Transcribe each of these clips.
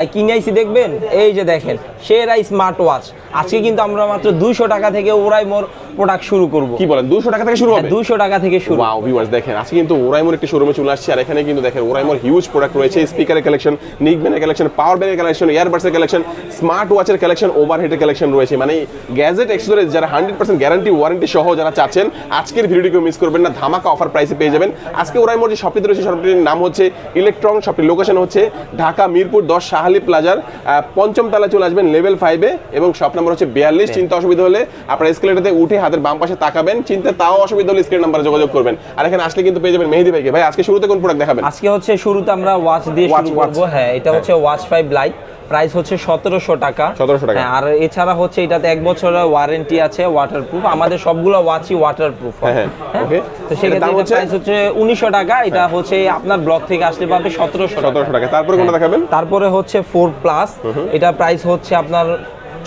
কিনে দেখবেন? এই যে দেখেন সেরা স্মার্ট ওয়াচ আজকে কিন্তু আমরা মাত্র দুইশো টাকা থেকে ওরাই মোর প্রোডাক্ট শুরু করব। কি বলেন 200 টাকা থেকে শুরু হবে? দুইশো টাকা থেকে শুরু। ওয়াও ভিউয়ার্স দেখেন আজকে কিন্তু ওরাইমোর একটি শোরুমে চলে আসছে আর এখানে কিন্তু দেখেন ওরাইমোর হিউজ প্রোডাক্ট রয়েছে স্পিকারের কালেকশন নিক ব্যানের কালেকশন পাওয়ার ব্যানের কালেকশন ইয়ারবাডসের কালেকশন স্মার্ট ওয়াচের কালেকশন ওভারহেডের কালেকশন রয়েছে। মানে গ্যাজেট এক্সেসরিজ যারা হান্ড্রেড পার্সেন্ট গ্যারান্টি ওয়ারেন্টি সহ যারা চাচ্ছেন আজকের ভিডিওটিকে মিস করবেন না ধামাকা অফার প্রাইসে পেয়ে যাবেন। আজকে ওরাইমোর যে শপটিতে রয়েছে শপটির নাম হচ্ছে ইলেকট্রন শপটির লোকেশন হচ্ছে ঢাকা মিরপুর দশ শাহালি প্লাজার পঞ্চম তালা চলে আসবেন লেভেল ফাইভে এবং শপ নাম্বার হচ্ছে বিয়াল্লিশ। চিন্তা অসুবিধা হলে আপনার স্কেলেটাতে উঠে হাতের বাম পাশে তাকাবেন চিন্তা তাও অসুবিধা হলে স্ক্রিন নাম্বার যোগাযোগ করবেন। আর এখানে আসলে কিন্তু পেয়ে যাবেন মেহেদি ভাইকে। ভাই আজকে শুরুতে কোন প্রোডাক্ট দেখাবেন? আজকে হচ্ছে শুরুতে আমরা ওয়াচ দিয়ে শুরু করব। হ্যাঁ এটা হচ্ছে ওয়াচ ফাইভ লাইট প্রাইস হচ্ছে সতেরোশো টাকা। 1700 টাকা। হ্যাঁ, আর এছাড়া হচ্ছে এটাতে এক বছরের ওয়ারেন্টি আছে ওয়াটারপ্রুফ আমাদের সবগুলো ওয়াচই ওয়াটারপ্রুফ হ্যাঁ, হ্যাঁ, তো সেক্ষেত্রে? প্রাইস হচ্ছে উনিশশো টাকা। এটা হচ্ছে আপনার ব্লক থেকে আসলে পাবে সতেরোশো সতেরোশো টাকা। তারপরে কোনটা দেখাবেন? তারপরে হচ্ছে ফোর প্লাস এটা প্রাইস হচ্ছে আপনার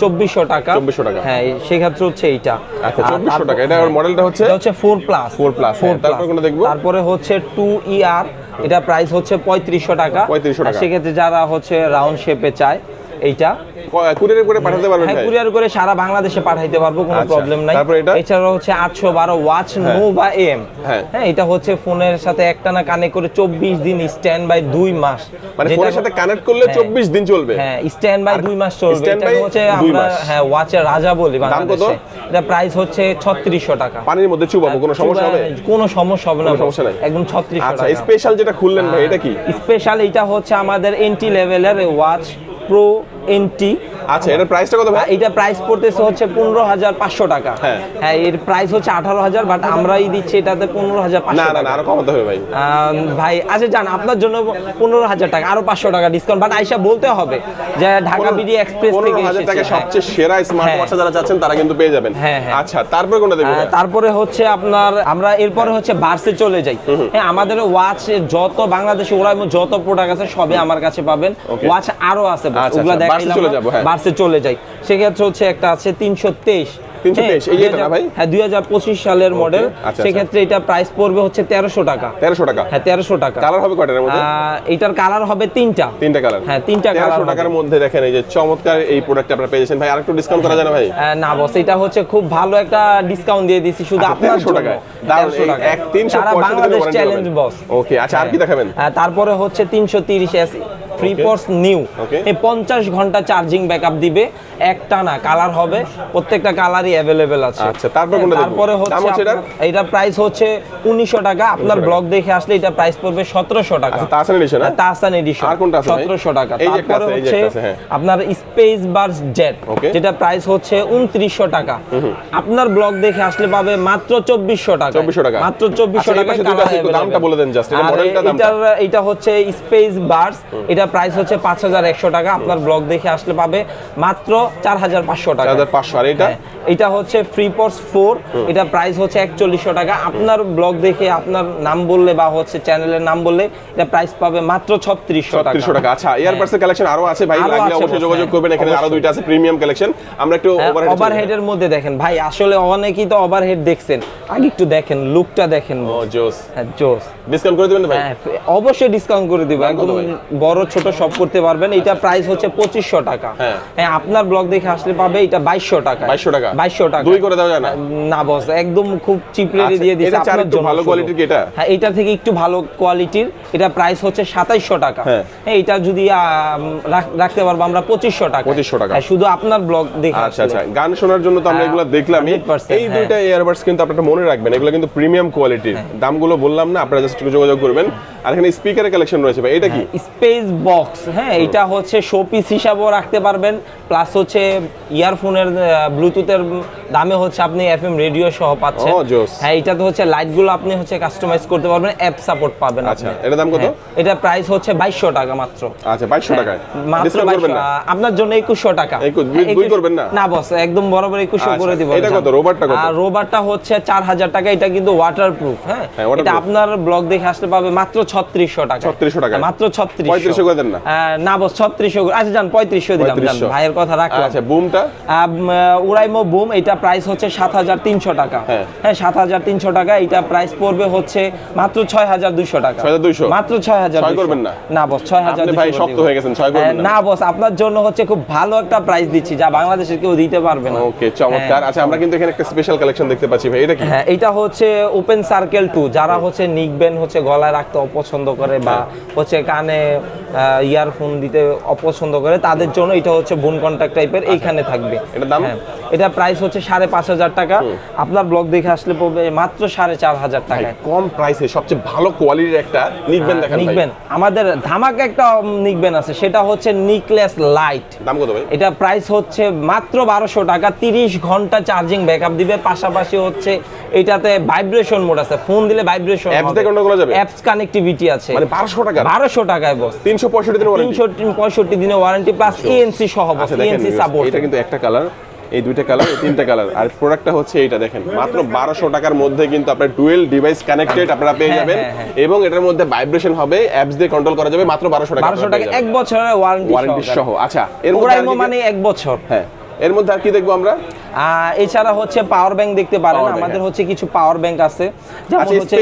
চব্বিশশো টাকা 2400 টাকা। হ্যাঁ সেক্ষেত্রে হচ্ছে এইটা আচ্ছা চব্বিশশো টাকা এটা মডেলটা হচ্ছে এটা হচ্ছে ফোর প্লাস 4 প্লাস। তারপরে কোনটা দেখব? তারপরে হচ্ছে টু ইআর এটা প্রাইস হচ্ছে পঁয়ত্রিশশো টাকা 3500 টাকা। সেক্ষেত্রে যারা হচ্ছে রাউন্ড শেপে চায় এইটা। কুরিয়ারে করে পাঠাতে পারবেন হ্যাঁ কুরিয়ার করে সারা বাংলাদেশে পাঠাইতে পারব কোনো আচ্ছা, প্রবলেম নাই। তারপরে এটা? এছাড়া হচ্ছে আটশো বারো ওয়াচ নো বা এম হ্যাঁ। হ্যাঁ এটা হচ্ছে ফোনের সাথে একটানা কানে করে চব্বিশ দিন স্ট্যান্ড বাই দুই মাস। মানে ফোনের সাথে কানেক্ট করলে হ্যাঁ। 24 দিন চলবে। হ্যাঁ স্ট্যান্ড বাই আর দুই মাস চলবে। এটা হচ্ছে আমরা হ্যাঁ ওয়াচের রাজা বলি বাংলাদেশে। এটা প্রাইস হচ্ছে ছত্রিশশো টাকা। পানির মধ্যে চুবাবো কোনো সমস্যা হবে? কোনো সমস্যা হবে না। সমস্যা নাই? একদম ছত্রিশশো আচ্ছা স্পেশাল যেটা খুললেন ভাই এটা কি? স্পেশাল এটা হচ্ছে আমাদের এনটি লেভেলের ওয়াচ প্রো এনটি আচ্ছা এটার প্রাইসটা কত ভাই? এটা প্রাইস পড়তেছে হচ্ছে পনেরো হাজার পাঁচশো টাকা। হ্যাঁ। হ্যাঁ এর প্রাইস হচ্ছে আঠারো হাজার বাট আমরাই দিচ্ছি এটাতে পনেরো হাজার না না আরও কমাতে হবে ভাই। ভাই আচ্ছা জান আপনার জন্য পনেরো হাজার টাকা আরও পাঁচশো টাকা ডিসকাউন্ট বাট আইসা বলতে হবে যে ঢাকা বিডি এক্সপ্রেস থেকে হাজার টাকা এসেছে। সবচেয়ে সেরা স্মার্ট হ্যাঁ। ওয়াচ যারা চাচ্ছেন তারা কিন্তু পেয়ে যাবেন। হ্যাঁ। আচ্ছা তারপরে কোনটা তারপরে হচ্ছে আপনার আমরা এরপরে হচ্ছে বার্সে চলে যাই। হ্যাঁ আমাদের ওয়াচ যত বাংলাদেশে ওরা যত প্রোডাক্ট আছে সবই আমার কাছে পাবেন। ওয়াচ আরও আছে আচ্ছা, ওগুলা আচ্ছা, দেখাইলাম। হ্যাঁ। বার্সে চলে যাই। সেক্ষেত্রে হচ্ছে একটা আছে তিনশো তেইশ। 323 এই যেটা না ভাই? হ্যাঁ দুই হাজার পঁচিশ সালের মডেল সেক্ষেত্রে এটা প্রাইস পড়বে হচ্ছে তেরোশো টাকা। তেরোশো টাকা। হ্যাঁ তেরোশো টাকা। কালার হবে কয়টার মধ্যে? এটার কালার হবে তিনটা। তিনটা কালার হ্যাঁ, তিনটা colour টাকার মধ্যে দেখেন এই যে চমৎকার এই প্রোডাক্ট আপনারা পেয়ে যাচ্ছেন ভাই আরেকটু ডিসকাউন্ট করা যায় না ভাই? না বস এটা হচ্ছে খুব ভালো একটা ডিসকাউন্ট দিয়ে দিছি শুধু আচ্ছা, আপনার 1300 জন্য। টাকায়। দারুণ, 1300 এই টাকায়। এক 300 বাংলাদেশ চ্যালেঞ্জ। বস Okay, আচ্ছা, আর কি দেখাবেন? তারপরে হচ্ছে তিনশো তিরিশ এস ফ্রি পর্স নিউ এই পঞ্চাশ ঘণ্টা চার্জিং ব্যাকআপ দিবে একটা না কালার হবে প্রত্যেকটা কালারই অ্যাভেলেবেল আছে। আচ্ছা, তারপর তারপরে হচ্ছে এটা প্রাইস হচ্ছে উনিশশো টাকা। আপনার টাকা। ব্লগ দেখে আসলে এটা প্রাইস পড়বে সতেরোশো টাকা। আচ্ছা তাহসান এডিশন হ্যাঁ? তাহসান এডিশন? সতেরোশো টাকা। তারপরে হচ্ছে হ্যাঁ। আপনার স্পেস বার্স জেট যেটা প্রাইস হচ্ছে উনত্রিশশো টাকা। আপনার ব্লগ দেখে আসলে পাবে মাত্র চব্বিশশো টাকা। 2400 টাকা। মাত্র চব্বিশশো আচ্ছা, টাকা একটু দামটা বলে দেন এটা হচ্ছে স্পেস বার্স এটা প্রাইস হচ্ছে পাঁচ হাজার একশো টাকা। আপনার ব্লগ দেখে আসলে পাবে মাত্র চার হাজার পাঁচশো টাকা। পাঁচশো। আর এটা? হ্যাঁ, এটা হচ্ছে ফ্রি পর্স ফোর এটা প্রাইস হচ্ছে একচল্লিশশো টাকা। আপনার ব্লগ দেখে আপনার নাম বললে বা হচ্ছে চ্যানেলের নাম বললে এটা প্রাইস পাবে মাত্র ছত্রিশশো ছত্রিশশো টাকা। আচ্ছা ইয়ারবাডসের কালেকশন আরও আছে ভাই। লাগলে অবশ্যই যোগাযোগ হ্যাঁ, করবেন। এখানে আরও দুইটা আছে প্রিমিয়াম কালেকশন আমরা একটু ওভারহেড ওভারহেডের মধ্যে দেখেন। ভাই আসলে অনেকেই তো ওভারহেড দেখছেন। আগে একটু দেখেন লুকটা দেখেন। ও জোস। হ্যাঁ জোস। ডিসকাউন্ট করে দিবেন ভাই? হ্যাঁ অবশ্যই ডিসকাউন্ট করে দিব। একদম বড় ছোট সব করতে পারবেন এটা প্রাইস হচ্ছে পঁচিশশো টাকা হ্যাঁ। হ্যাঁ আপনার ব্লগ দেখে আসলে পাবে এটা বাইশশো টাকা 2200 টাকা? বাইশশো টাকা দুই করে দেওয়া যায় না? না বস একদম খুব চিপ রেটে আচ্ছা, দিয়ে দিচ্ছে চার একটু ভালো কোয়ালিটির কি এটা? হ্যাঁ এটা থেকে একটু ভালো কোয়ালিটির এটা প্রাইস হচ্ছে সাতাইশশো টাকা হ্যাঁ। হ্যাঁ এটা যদি রাখতে পারব আমরা পঁচিশশো টাকা 2500 টাকা। হ্যাঁ, শুধু আপনার ব্লগ দেখে আচ্ছা আচ্ছা গান শোনার জন্য তো আমরা এগুলো দেখলাম এই দুইটা ইয়ারবাডস কিন্তু আপনারা মনে রাখবেন এগুলো কিন্তু প্রিমিয়াম কোয়ালিটির। দামগুলো বললাম না আপনারা জাস্ট একটু যোগাযোগ করবেন আর এখানে স্পিকারের কালেকশন রয়েছে ভাই এটা কি স্পেস বক্স হ্যাঁ এটা হচ্ছে শোপিস হিসাবেও রাখতে পারবেন। প্লাস হচ্ছে ইয়ারফোনের ব্লুটুথের দামে হচ্ছে আপনি এফ এম রেডিও সহ পাচ্ছেন। হ্যাঁ, আচ্ছা, হ্যাঁ এটা তো হচ্ছে লাইটগুলো আপনি হচ্ছে কাস্টমাইজ করতে পারবেন অ্যাপ সাপোর্ট পাবেন আচ্ছা এটা দাম কত? এটা প্রাইস হচ্ছে 2200 টাকা মাত্র। আচ্ছা 2200 হ্যাঁ, টাকা মাত্র আপনার জন্য 2100 টাকা। 21 দুই করবেন না? না বস একদম বরাবর 2100 আচ্ছা, করে দিব। এটা কত? রোবারটা কত? আর রোবারটা হচ্ছে 4000 টাকা এটা কিন্তু ওয়াটারপ্রুফ হ্যাঁ।, হ্যাঁ এটা আপনার ব্লগ দেখে আসতে পাবে মাত্র 3600 টাকা 3600 টাকা মাত্র 3600 বলে দেন না? না বস 3600 আচ্ছা 3500 দিলাম ভাইয়ের কথা রাখলাম। আচ্ছা বুমটা? উড়াইমো বুম এটা প্রাইস হচ্ছে 7300 টাকা। হ্যাঁ।, হ্যাঁ 7300 টাকা এটা প্রাইস পড়বে হচ্ছে মাত্র 6200 টাকা। 6200 মাত্র ছয় করবেন না? না বস ভাই শক্ত হয়ে গেছেন ছয় করবেন না। বস আপনার জন্য হচ্ছে খুব ভালো একটা প্রাইস দিচ্ছি যা বাংলাদেশের কেউ দিতে পারবে না। ওকে চমৎকার। হ্যাঁ। আচ্ছা আমরা কিন্তু এখানে একটা স্পেশাল কালেকশন দেখতে পাচ্ছি ভাই। এটা কি? হ্যাঁ এটা হচ্ছে ওপেন সার্কেল টু যারা হচ্ছে নিকবেন হচ্ছে গলায় রাখতে অপছন্দ করে বা হ্যাঁ। হচ্ছে কানে ইয়ারফোন দিতে অপছন্দ করে তাদের জন্য এটা হচ্ছে বোন কন্ট্যাক্ট টাইপের এইখানে থাকবে এটার দাম? এটা প্রাইস হচ্ছে সাড়ে পাঁচ হাজার টাকা। আপনার ব্লগ দেখে আসলে পড়বে মাত্র সাড়ে চার হাজার টাকায়। কম প্রাইসে সবচেয়ে ভালো কোয়ালিটির একটা নিকবেন দেখেন নিকবেন আমাদের ধামাকা একটা নিকবেন আছে সেটা হচ্ছে নিকলেস লাইট দাম কত ভাই? এটা প্রাইস হচ্ছে মাত্র বারোশো টাকা তিরিশ ঘণ্টা চার্জিং ব্যাকআপ দিবে। পাশাপাশি হচ্ছে এটাতে ভাইব্রেশন মোড আছে ফোন দিলে ভাইব্রেশন Apps দিয়ে control করা যাবে? অ্যাপস কানেক্টিভিটি আছে। মানে 1200 টাকা? বারোশো টাকায় বস। তিনশো পঁয়ষট্টি দিনের ওয়ারেন্টি তিনশো পঁয়ষট্টি দিনের ওয়ারেন্টি প্লাস এএনসি সহ বস আচ্ছা দেখেন এএনসি সাপোর্ট এটা কিন্তু একটা কালার এই দুইটা কালার এই তিনটা কালার আর প্রোডাক্টটা হচ্ছে এইটা দেখেন মাত্র বারোশো টাকার মধ্যে কিন্তু আপনার ডুয়েল ডিভাইস কানেক্টেড আপনারা পেয়ে হ্যাঁ, যাবেন। হ্যাঁ, হ্যাঁ। এবং এটার মধ্যে ভাইব্রেশন হবে অ্যাপস দিয়ে কন্ট্রোল করা যাবে মাত্র বারোশো টাকা বারোশো টাকা এক বছরের ওয়ারেন্টি সহ। আচ্ছা এর মানে এক বছর। হ্যাঁ এর মধ্যে আর কি দেখব আমরা? এছাড়া হচ্ছে পাওয়ার ব্যাংক দেখতে পারেন আমাদের হ্যাঁ। হচ্ছে কিছু পাওয়ার ব্যাংক আছে। যেমন আচ্ছা, হচ্ছে।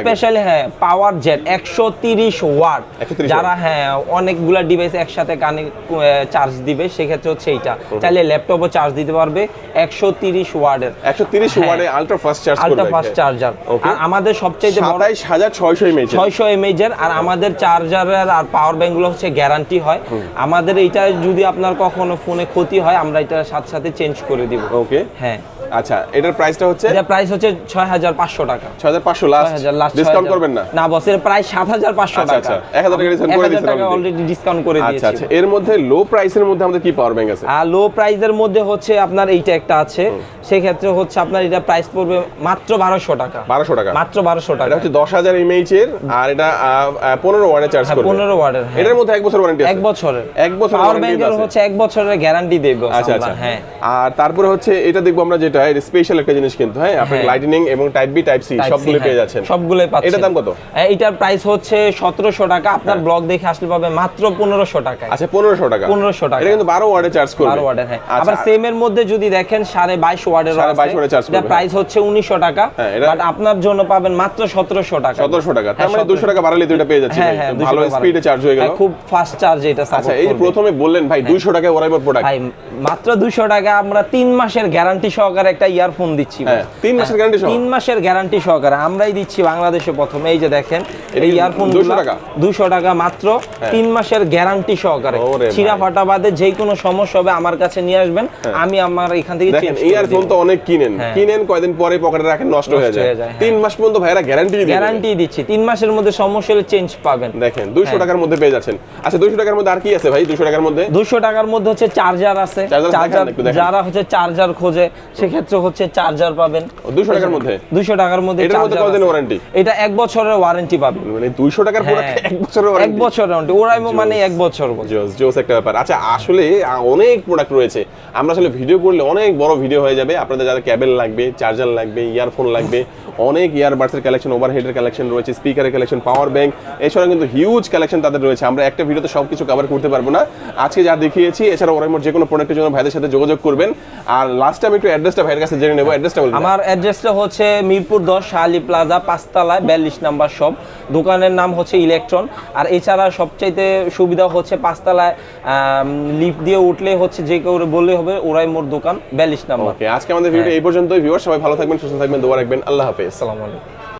স্পেশালি হ্যাঁ পাওয়ার জেট একশো তিরিশ ওয়াট যারা হ্যাঁ অনেকগুলা ডিভাইস একসাথে কানে চার্জ দিবে সেক্ষেত্রে হচ্ছে এইটা। চাইলে ল্যাপটপও চার্জ দিতে পারবে একশো তিরিশ ওয়ার্ডের একশো তিরিশ ultra fast charge ultra fast charger আর আমাদের সবচেয়ে বড় সাতাইশ হাজার ছয়শো ছয়শো আর আমাদের চার্জারের আর পাওয়ার ব্যাংকগুলো হচ্ছে গ্যারান্টি হয়। আমাদের এইটা যদি আপনার কখনো ফোনে ক্ষতি হয় আমরা এটা সাথে সাথে চেঞ্জ করে দিব ওকে হ্যাঁ। আচ্ছা এটার প্রাইসটা হচ্ছে? এটা প্রাইস হচ্ছে ছয় হাজার পাঁচশো টাকা। ছয় হাজার পাঁচশো লাস্ট ডিসকাউন্ট করবেন না? না বস এর প্রাইস আচ্ছা, টাকা। আচ্ছা, 1000 টাকা discount করে দিয়েছেন টাকা অলরেডি ডিসকাউন্ট করে আচ্ছা দিয়েছি। আচ্ছা এর মধ্যে লো প্রাইসের মধ্যে আমাদের কি পাওয়ার ব্যাংক আছে? আর লো প্রাইসের মধ্যে হচ্ছে আপনার এইটা একটা আছে। সেক্ষেত্রে হচ্ছে আপনার এটা প্রাইস পড়বে মাত্র বারোশো টাকা। বারোশো টাকা। মাত্র বারোশো টাকা। এটা হচ্ছে দশ হাজার এমএইচ এর আর এটা পনেরো ওয়ার্ডে চার্জ করবে। পনেরো ওয়ার্ডের এটার মধ্যে এক বছর ওয়ারেন্টি এক বছরের। এক বছর পাওয়ার ব্যাংকের হচ্ছে এক বছরের গ্যারান্টি দেবে আচ্ছা আচ্ছা। হ্যাঁ। আর তারপরে হচ্ছে এটা দেখব আমরা যেটা স্পেশাল একটা জিনিস কিন্তু হ্যাঁ? আপনি হ্যাঁ। লাইটনিং এবং টাইপ বি টাইপ সি সবগুলো পেয়ে হ্যাঁ, যাচ্ছেন। পাচ্ছেন। এটার দাম কত? হ্যাঁ, এটার প্রাইস হচ্ছে সতেরোশো টাকা। আপনার ব্লগ দেখে আসলে পাবে মাত্র পনেরোশো টাকা আচ্ছা পনেরোশো টাকা। 1500 টাকা। এটা কিন্তু বারো ওয়ার্ডে চার্জ করবে। বারো ওয়ার্ডের হ্যাঁ। আচ্ছা, আবার সেম এর মধ্যে যদি দেখেন সাড়ে বাইশ ওয়ার্ডের 22 ওয়ার্ডে charge করবে, প্রাইস হচ্ছে উনিশশো টাকা। হ্যাঁ, বাট আপনার জন্য পাবেন মাত্র সতেরোশো টাকা। সতেরোশো টাকা। তার হ্যাঁ, মানে 1700 দুশো টাকা বাড়ালে পেয়ে যাচ্ছে হ্যাঁ হ্যাঁ 200 ভালো স্পিডে চার্জ হয়ে গেল। হ্যাঁ, খুব ফাস্ট চার্জ এটা আচ্ছা এই প্রথমে বললেন ভাই দুইশো টাকায় ওরাইমোর প্রোডাক্ট ভাই মাত্র দুশো টাকা আমরা তিন মাসের গ্যারান্টি সহকারে একটা ইয়ারফোন দিচ্ছি হ্যাঁ, তিন মাসের সহ? তিন মাসের গ্যারান্টি সহকারে আমরাই দিচ্ছি বাংলাদেশে প্রথম। এই যে দেখেন এই ইয়ারফোন 200 টাকা? দুশো টাকা মাত্র তিন মাসের গ্যারান্টি সহকারে। ছিঁড়া ফাটা বাদে যে কোনো সমস্যা হবে আমার কাছে নিয়ে আসবেন। আমি আমার এখান থেকে ইয়ারফোন তো অনেক কিনেন। হ্যাঁ। কিনেন কয়দিন পরে পকেটে রাখেন নষ্ট হয়ে যায়। হয়ে হ্যাঁ। তিন মাস পর্যন্ত ভাইরা গ্যারান্টি গ্যারান্টি দিচ্ছি। তিন মাসের মধ্যে সমস্যা হলে চেঞ্জ পাবেন। দেখেন হ্যাঁ। টাকার মধ্যে পেয়ে যাচ্ছেন। আচ্ছা দুইশো টাকার মধ্যে আর কি আছে ভাই? দুশো টাকার মধ্যে? দুশো টাকার মধ্যে হচ্ছে চার্জার আছে। চার্জার যারা হচ্ছে চার্জার খোঁজে সেক্ষেত্রে হচ্ছে চার্জার পাবেন। দুশো টাকার মধ্যে? দুশো টাকার মধ্যে কতদিন ওয়ারেন্টি এটা এক বছরের ওয়ারেন্টি পাবেন। মানে দুইশো টাকার প্রোডাক্ট হ্যাঁ। এক বছরের এক ওয়ারেন্টি বছর ওয়ারেন্টি ওরাইমো মানে এক বছর জোস জোস একটা ব্যাপার। আচ্ছা আসলে অনেক প্রোডাক্ট রয়েছে। আমরা আসলে ভিডিও করলে অনেক বড় ভিডিও হয়ে যাবে। আপনাদের যারা ক্যাবেল লাগবে চার্জার লাগবে ইয়ারফোন লাগবে অনেক ইয়ারবাডসের কালেকশন ওভারহেডের কালেকশন রয়েছে স্পিকারের কালেকশন পাওয়ার ব্যাংক এছাড়া কিন্তু হিউজ কালেকশন তাদের রয়েছে। আমরা একটা ভিডিওতে সব কিছু কভার করতে পারব না। আজকে যা দেখিয়েছি এছাড়া ওরাইমোর যে কোনো প্রোডাক্টের জন্য ভাইদের সাথে যোগাযোগ করবেন। আর লাস্ট টাইম একটু অ্যাড্রেসটা ভাইয়ের কাছে জেনে নেব অ্যাড্রেসটা বলুন আমার অ্যাড্রেসটা হচ্ছে মিরপুর দশ শাহালি প্লাজা পাঁচতলায় বিয়াল্লিশ নাম্বার শপ দোকানের নাম হচ্ছে ইলেকট্রন। আর এছাড়া সবচাইতে সুবিধা হচ্ছে পাঁচতলায় লিফট দিয়ে উঠলে হচ্ছে যে কেউ বললে হবে ওরাই মোর দোকান বিয়াল্লিশ নাম্বার। ওকে আজকে আমাদের ভিডিও এই পর্যন্তই ভিউয়ার সবাই ভালো থাকবেন সুস্থ থাকবেন দোয়া রাখবেন আল্লাহ হাফেজ। আসসালামু আলাইকুম।